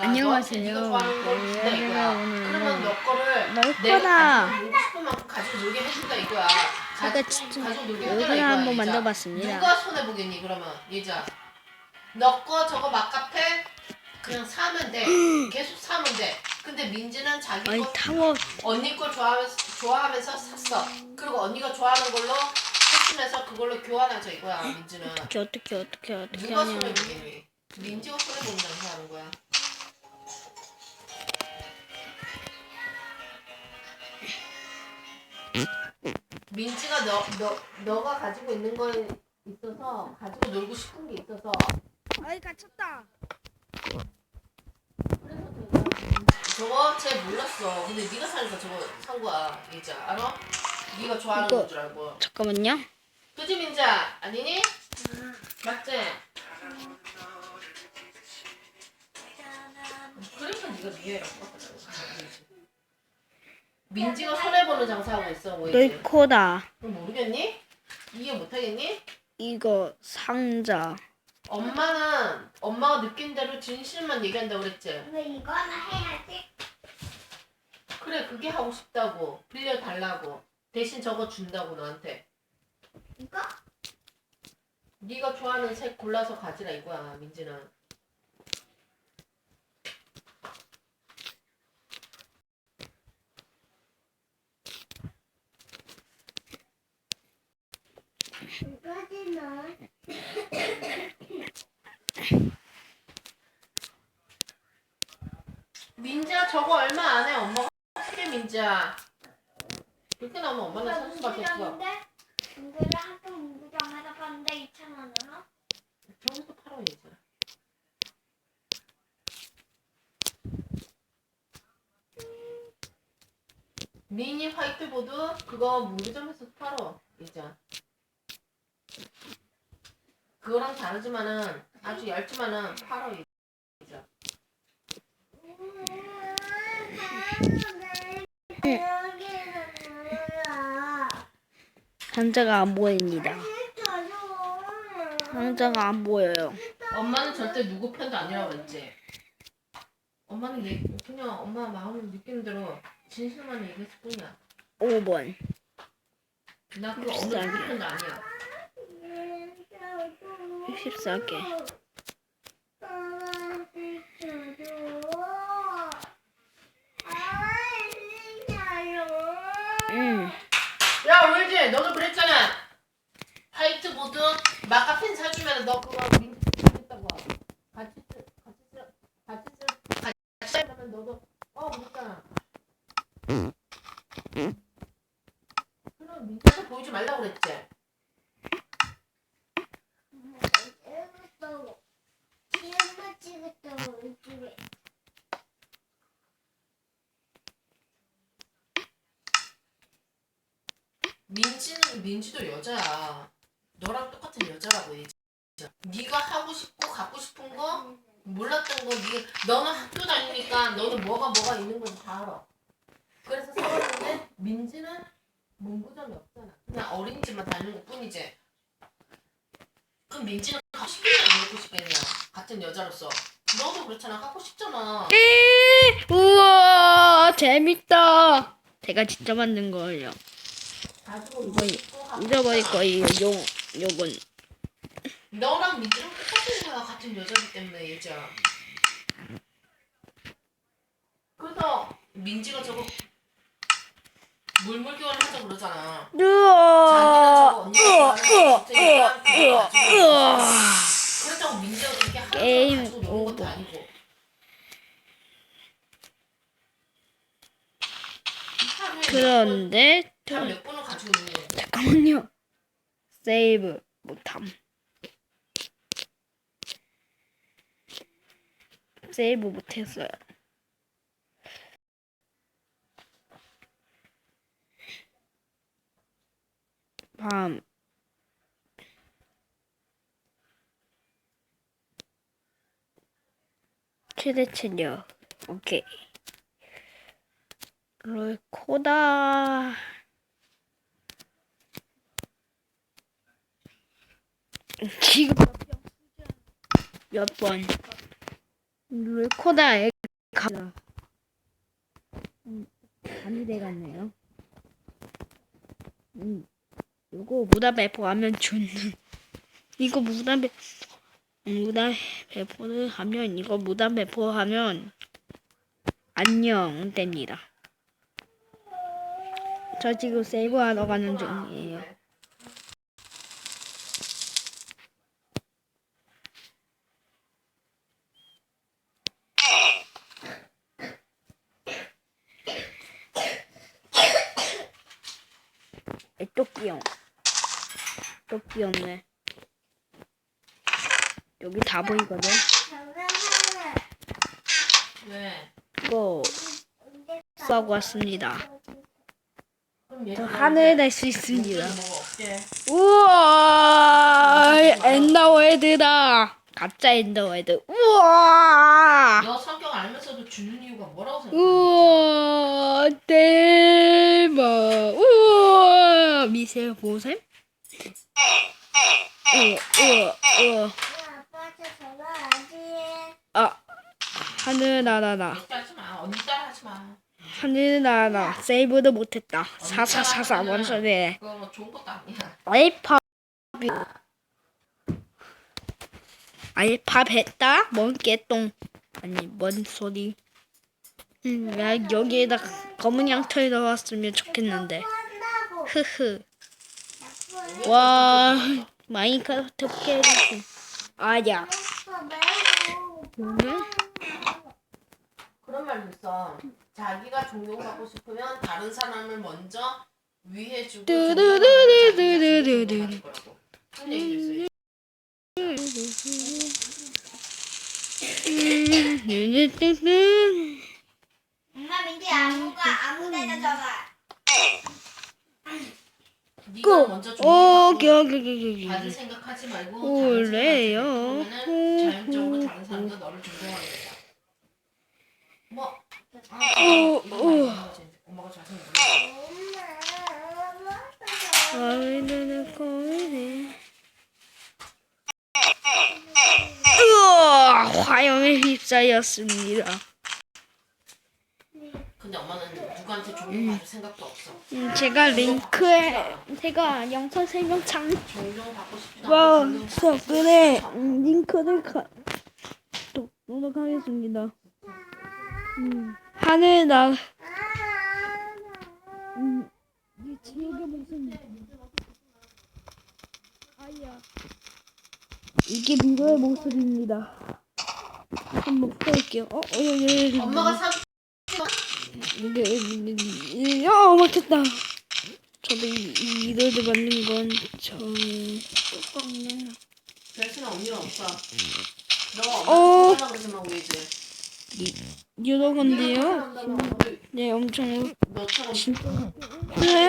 안녕하세요. 네가 좋아하는 걸 준다 네, 이거야. 오늘은 그러면 너 거를 널 내가. 가지고 놀고 싶은 만큼 가지고 놀게 해준다 이거야. 가- 제가 진짜 가지고 놀게 얼굴을 해준다 이거야. 한번 얘자. 만들어봤습니다. 누가 손해 보겠니 그러면 얘자. 너 거 저거 막카페 그냥 사면 돼. 계속 사면 돼. 근데 민지는 자기 아니 거 타워 언니 걸 좋아하면서, 좋아하면서 샀어. 그리고 언니가 좋아하는 걸로 했으면서 그걸로 교환하자 이거야 민지는. 어떻게 어떻게 어떻게 어떻게 누가 하냐 손해 보겠니? 민지가 손해 장사 하는 거야. 민지가 너, 너, 너가 가지고 있는 거에 있어서 가지고 놀고 싶은 게 있어서 아이 갇혔다 그래서 내가 저거 쟤 몰랐어. 근데 네가 사니까 저거 산 거야. 이제 알아? 네가 좋아하는 이거- 건 줄 알고. 잠깐만요 그지 민자 아니니? 맞지? 그러니까 네가 미애라고 하더라고. 민지가 손해 보는 장사하고 있어 뭐 이제. 널코다 그럼 모르겠니? 이해 못하겠니? 이거 상자 엄마는 엄마가 느낀 대로 진실만 얘기한다고 그랬지. 왜 이거나 해야지? 그래 그게 하고 싶다고 빌려 달라고 대신 저거 준다고 너한테. 이거? 네가 좋아하는 색 골라서 가지라 이거야 민지는. 민지야 저거 얼마 안 해 엄마가 확실히 민지야. 그렇게 나오면 엄마는 수밖에 없어 문구를 학교 문구점에서 봤는데 2,000원으로? 저기도 팔아 이제 미니 화이트보드? 그거 문구점에서 팔어 이제 그거랑 다르지만은 아주 얇지만은 팔어 이제 상자가 안 보입니다 상자가 안 보여요 엄마는 절대 누구 편도 아니라고 그랬지. 엄마는 얘, 그냥 엄마 마음 느끼는 대로 진실만 얘기했을 뿐이야. 5번 나 그거 비싸게. 누구 편도 아니야. 64개 음야 울지 너도. 화이트보드 마카펜 사주면 너 그거 민트 주겠다고. 같이 쓰 같이 쓰 같이 쓰 같이 쓰면 너도 어 그랬잖아. 그럼 민트한테 보이지 말라고 그랬지. 민지는 민지도 여자야. 너랑 똑같은 여자라고 얘. 네가 하고 싶고 갖고 싶은 거 몰랐던 거 네. 너는 학교 다니니까 너는 뭐가 뭐가 있는 건지 다 알아. 그래서 사왔는데 민지는 문구점이 없잖아. 그냥 어린이집만 다니는 것 뿐이지. 그럼 민지는 하고 싶겠냐 안 하고 싶겠냐? 같은 여자로서. 너도 그렇잖아. 하고 싶잖아. 에 우와 재밌다 제가 진짜 만든 거예요 가지고 하고 잊어버릴 싶잖아. 거예요 요 요건 너랑 민지랑 똑같은 거야 같은 여자기 때문에 얘자. 그래서 민지가 저거 물물교환 하자 그러잖아. 자기는 저거 언니가 좋아하는 진짜 있어. 그렇다고 민지가 그렇게 하루 게임 종일 가지고 노는 것도 오버. 아니고. 하루에 그런데 몇 번, 몇 번을 가지고 있는 거야. 잠깐만요 세이브 못함. 세이브 못했어요. 밤 최대 체력 오케이. 롤코다 지금 몇 번? 룰코다에 가. 음, 간이 돼갔네요. 음, 요거 무단 배포 하면 죽는. 이거 무단 배 무단 배포를 하면 이거 무단 배포 하면 안녕 됩니다. 저 지금 세이브하러 가는 중이에요. 에, 또 귀여워. 또 귀엽네. 여기 다 보이거든. 왜? 이거 싸고 왔습니다. 저 하늘에 날수 있습니다. 우와 엔더월드다. 가짜 엔더월드. 우와. 너 성격 알면서도 주는 이유가 뭐라고 생각해? 우와 대박. 우와 미세 보셈. 우와. 아빠한테 전화하지. 아 마. 언니 따라 하지 마. 하늘나라 세이브도 못했다. 사사사사 원소리. 그거 뭐 좋은 것도 아니야. 알파 알파 했다? 뭔 개똥 아니 뭔 소리 음, 야, 여기에다 검은 양털 넣었으면 좋겠는데 한다고. 흐흐. 와 마인크래프트 캐릭터 아야. 오늘 그런 말도 있어. 자기가 존경받고 싶으면 다른 사람을 먼저 위해주고. 존경하는 거라고. 그런 얘기도 있어. 엄마 민지 아무가 아무데나 전화. 네가 먼저 오 존경받고 겨겨겨겨 받을 생각하지 말고 그래요. 그러면은 자연적으로 다른 사람도 너를 존경하게 된다. 뭐? 아, 오, 이거 오. 말하는 거지. 엄마가 자세히 모르겠어. 거이네 우와 화염에 휩싸였습니다 근데 엄마는 누구한테 존경받을 생각도 없어. 음, 제가 링크에 제가 영상 설명창 존경받고 싶지도 와 않고 존경 댓글에 음, 링크를 가, 또 노력하겠습니다. 음, 하늘 나. 음, 이 지옥의 목숨. 아야. 이게 미로의 모습입니다. 한번 볼게요. 어, 어, 예, 예, 엄마가 사 이게 어 막혔다. 저도 이- 이 이도를 만든 건 처음. 똑같네. 별수는 언니랑 없어. 너 어. 엄마한테 하려고 그러지 마 우리 유도 건데요. 너 네, 엄청. 너처럼 네.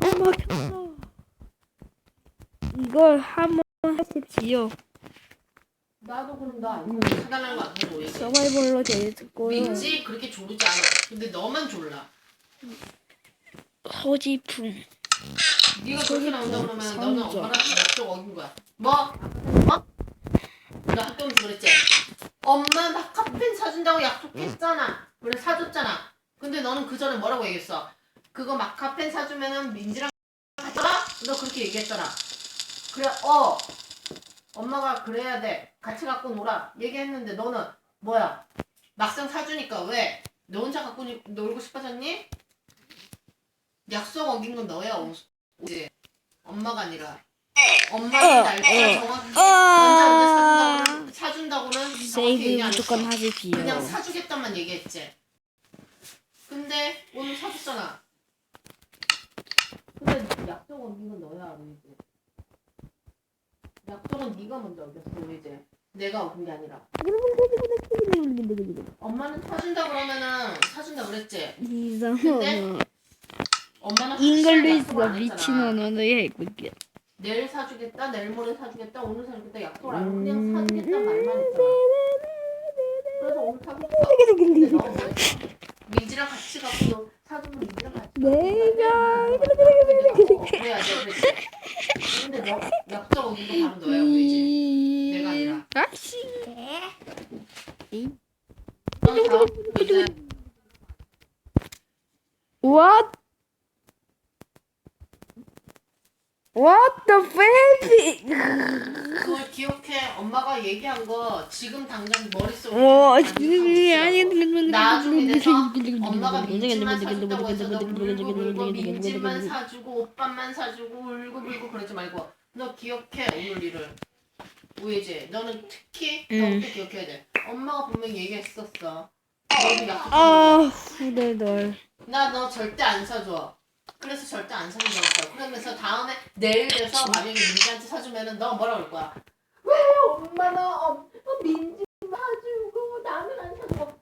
어 막혔어. 이걸 한번 하십시오. 나도 그럼 나 아니면 사달라는 거안 하고 얘기해. 서바이벌로 되고요. 민지 그렇게 조르지 않아. 근데 너만 졸라. 소지품. 네가 그렇게 나온다 그러면 상자. 너는 엄마랑 약속 어긴 거야. 뭐? 어? 너 학교 오면서 그랬지? 엄마 마카펜 사준다고 약속했잖아. 그래 사줬잖아. 근데 너는 그 전에 뭐라고 얘기했어? 그거 마카펜 사주면은 민지랑 같이 가? 너 그렇게 얘기했잖아. 그래 어 엄마가 그래야 돼. 같이 갖고 놀아. 얘기했는데 너는 뭐야? 막상 사주니까 왜? 너 혼자 갖고 놀- 놀고 싶어졌니? 약속 어긴 건 너야 오- 오지. 엄마가 아니라. 엄마가 날짜 정확히 언제 언제 사준다고는 사준다고는 정확히 얘기 세이브 안 무조건 했어. 그냥 사주겠다만 얘기했지. 근데 오늘 사줬잖아. 근데 약속 어긴 건 너야 우이지. 약속은 네가 먼저 어겼어 우이지. 내가 어긴 게 아니라. 엄마는 사준다 그러면은 사준다 그랬지. 이상한. 엄마는 약속 안 미친 했잖아. 언어를 해볼게. 내일 사주겠다, 내일 모레 사주겠다, 오늘 사주겠다 약속을 안 하고 그냥 사주겠다 말만 했잖아. 그래서 오늘. 근데 너 뭐했어? 민지랑 같이 가고 사주면 민지랑 같이 가고 내가 그래야 돼, 그랬지. 근데 너 약속 어긴 거 바로 너야, 우리지. 내가 아니라. 아? 씨. 넌 다음 이제 What? What the baby? 그걸 기억해. 엄마가 얘기한 거 지금 당장 머릿속에 아니. 나중에 돼서 엄마가 민지만 사준다고 해서 너 울고 민지만 사주고 오빠만 사주고 울고 불고 그러지 말고 너 기억해 오늘 일을. 우예지 너는 특히 응. 너부터 기억해야 돼? 엄마가 분명히 얘기했었어. 너도. 아, 후덜덜. 나너 절대 안 사줘. 그래서 절대 안 사준다고 했어. 그러면서 다음에 내일 돼서 만약에 민지한테 사주면은 너 뭐라 그럴 거야? 왜 엄마는 어, 어, 민지 사주고 나는 안 사주고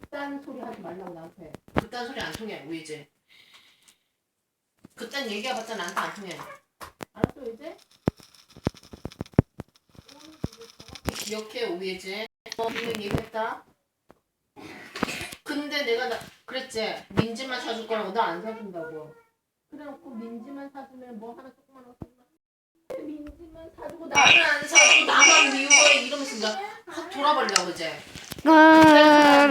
그딴 소리 하지 말라고 나한테. 그딴 소리 안 통해 우이지 그딴 얘기해봤자 나한테 안 통해 알았어 이제? 기억해 우이지 어 분명 얘기했다. 근데 내가 나 그랬지. 민지만 사줄 거라고. 나 안 사준다고. 그래놓고 민지만 사주면 뭐 하나 조그만 거 사주면 민지만 사주고 나는 안 사주고 나만 미워해. 이러면서 내가 확 돌아버리려고. 이제 아,